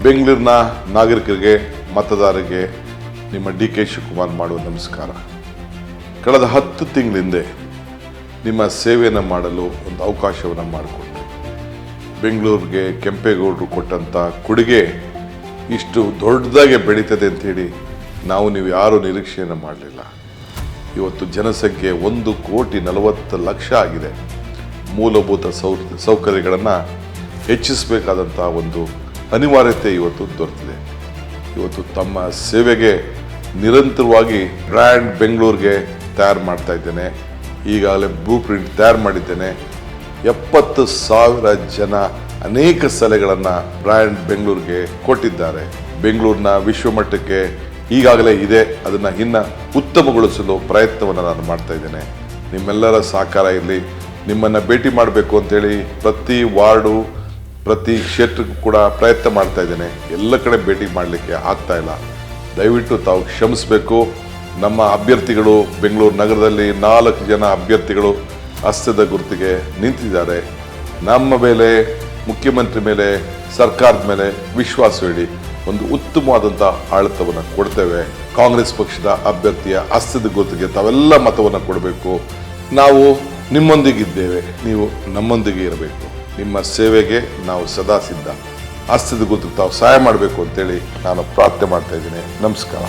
ಬೆಂಗಳೂರಿನ ನಾಗರಿಕರಿಗೆ, ಮತದಾರರಿಗೆ ನಿಮ್ಮ ಡಿ ಕೆ ಶಿವಕುಮಾರ್ ಮಾಡುವ ನಮಸ್ಕಾರ. ಕಳೆದ ಹತ್ತು ತಿಂಗಳಿಂದೆ ನಿಮ್ಮ ಸೇವೆಯನ್ನು ಮಾಡಲು ಒಂದು ಅವಕಾಶವನ್ನು ಮಾಡಿಕೊಟ್ಟೆ. ಬೆಂಗಳೂರಿಗೆ ಕೆಂಪೇಗೌಡರು ಕೊಟ್ಟಂಥ ಕೊಡುಗೆ ಇಷ್ಟು ದೊಡ್ಡದಾಗೆ ಬೆಳೀತದೆ ಅಂಥೇಳಿ ನಾವು ನೀವು ಯಾರೂ ನಿರೀಕ್ಷೆಯನ್ನು ಮಾಡಲಿಲ್ಲ. ಇವತ್ತು ಜನಸಂಖ್ಯೆ ಒಂದು ಕೋಟಿ ನಲವತ್ತು ಲಕ್ಷ ಆಗಿದೆ. ಮೂಲಭೂತ ಸೌ, ಸೌಕರ್ಯಗಳನ್ನು ಹೆಚ್ಚಿಸಬೇಕಾದಂಥ ಒಂದು ಅನಿವಾರ್ಯತೆ ಇವತ್ತು ದೊರೆತಿದೆ ಇವತ್ತು ತಮ್ಮ ಸೇವೆಗೆ ನಿರಂತರವಾಗಿ ಬ್ರ್ಯಾಂಡ್ ಬೆಂಗಳೂರಿಗೆ ತಯಾರು ಮಾಡ್ತಾ ಇದ್ದೇನೆ. ಈಗಾಗಲೇ ಬ್ಲೂ ಪ್ರಿಂಟ್ ತಯಾರು ಮಾಡಿದ್ದೇನೆ. ಎಪ್ಪತ್ತು ಸಾವಿರ ಜನ ಅನೇಕ ಸಲಹೆಗಳನ್ನು ಬ್ರ್ಯಾಂಡ್ ಬೆಂಗಳೂರಿಗೆ ಕೊಟ್ಟಿದ್ದಾರೆ. ಬೆಂಗಳೂರಿನ ವಿಶ್ವಮಟ್ಟಕ್ಕೆ ಈಗಾಗಲೇ ಇದೆ. ಅದನ್ನು ಇನ್ನು ಉತ್ತಮಗೊಳಿಸಲು ಪ್ರಯತ್ನವನ್ನು ನಾನು ಮಾಡ್ತಾ ಇದ್ದೇನೆ. ನಿಮ್ಮೆಲ್ಲರ ಸಹಕಾರ ಇರಲಿ. ನಿಮ್ಮನ್ನು ಭೇಟಿ ಮಾಡಬೇಕು ಅಂತೇಳಿ ಪ್ರತಿ ವಾರ್ಡು ಪ್ರತಿ ಕ್ಷೇತ್ರಕ್ಕೂ ಕೂಡ ಪ್ರಯತ್ನ ಮಾಡ್ತಾ ಇದ್ದೇನೆ. ಎಲ್ಲ ಕಡೆ ಭೇಟಿ ಮಾಡಲಿಕ್ಕೆ ಆಗ್ತಾ ಇಲ್ಲ. ದಯವಿಟ್ಟು ತಾವು ಕ್ಷಮಿಸಬೇಕು. ನಮ್ಮ ಅಭ್ಯರ್ಥಿಗಳು ಬೆಂಗಳೂರು ನಗರದಲ್ಲಿ ನಾಲ್ಕು ಜನ ಅಭ್ಯರ್ಥಿಗಳು ಹಸ್ತದ ಗುರುತಿಗೆ ನಿಂತಿದ್ದಾರೆ. ನಮ್ಮ ಮೇಲೆ, ಮುಖ್ಯಮಂತ್ರಿ ಮೇಲೆ, ಸರ್ಕಾರದ ಮೇಲೆ ವಿಶ್ವಾಸವಿಡಿ ಒಂದು ಉತ್ತಮವಾದಂಥ ಆಡಳಿತವನ್ನು ಕೊಡ್ತೇವೆ. ಕಾಂಗ್ರೆಸ್ ಪಕ್ಷದ ಅಭ್ಯರ್ಥಿಯ ಹಸ್ತದ ಗುರುತಿಗೆ ತಾವೆಲ್ಲ ಮತವನ್ನು ಕೊಡಬೇಕು. ನಾವು ನಿಮ್ಮೊಂದಿಗಿದ್ದೇವೆ. ನೀವು ನಮ್ಮೊಂದಿಗೆ ಇರಬೇಕು. ನಿಮ್ಮ ಸೇವೆಗೆ ನಾವು ಸದಾ ಸಿದ್ಧ. ಹಸ್ತದ ಗುರುತಿಗೆ ತಾವು ಸಹಾಯ ಮಾಡಬೇಕು ಅಂತೇಳಿ ನಾನು ಪ್ರಾರ್ಥನೆ ಮಾಡ್ತಾ ಇದ್ದೀನಿ. ನಮಸ್ಕಾರ.